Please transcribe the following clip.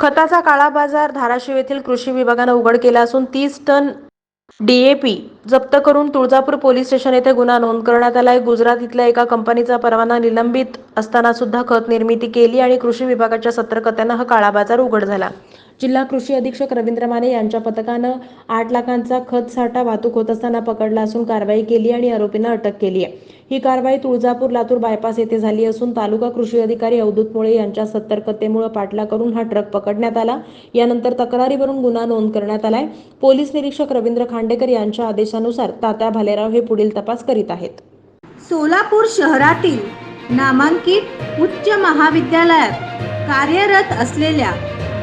खताचा काळा बाजार धाराशिव येथील कृषी विभागानं उघड केला असून तीस टन डीएपी जप्त करून तुळजापूर पोलीस स्टेशन येथे गुन्हा नोंद करण्यात आलाय गुजरात इथल्या एका कंपनीचा परवाना निलंबित असताना सुद्धा खत निर्मिती केली आणि कृषी विभागाच्या सतर्कतेनं हा काळा बाजार उघड झाला. जिल्हा कृषी अधीक्षक रवींद्र माने यांच्या पथकानं आठ लाखांचा खत साठा वाहतूक होत असताना पकडला असून कारवाई केली आणि आरोपींना अटक केली आहे. ही कारवाई तुळजापूर लातूर बायपास येथे झाली असून तालुका कृषी अधिकारी अवधूत मुळे यांच्या सतर्कतेमुळे पाठला करून हा ट्रक पकडण्यात आला. यानंतर तक्रारीवरून गुन्हा नोंद करण्यात आलाय. पोलीस निरीक्षक रवींद्र खांडेकर यांच्या आदेशानुसार तात्या भालेराव हे पुढील तपास करीत आहेत. सोलापूर शहरातील नामांकित उच्च महाविद्यालयात कार्यरत असलेल्या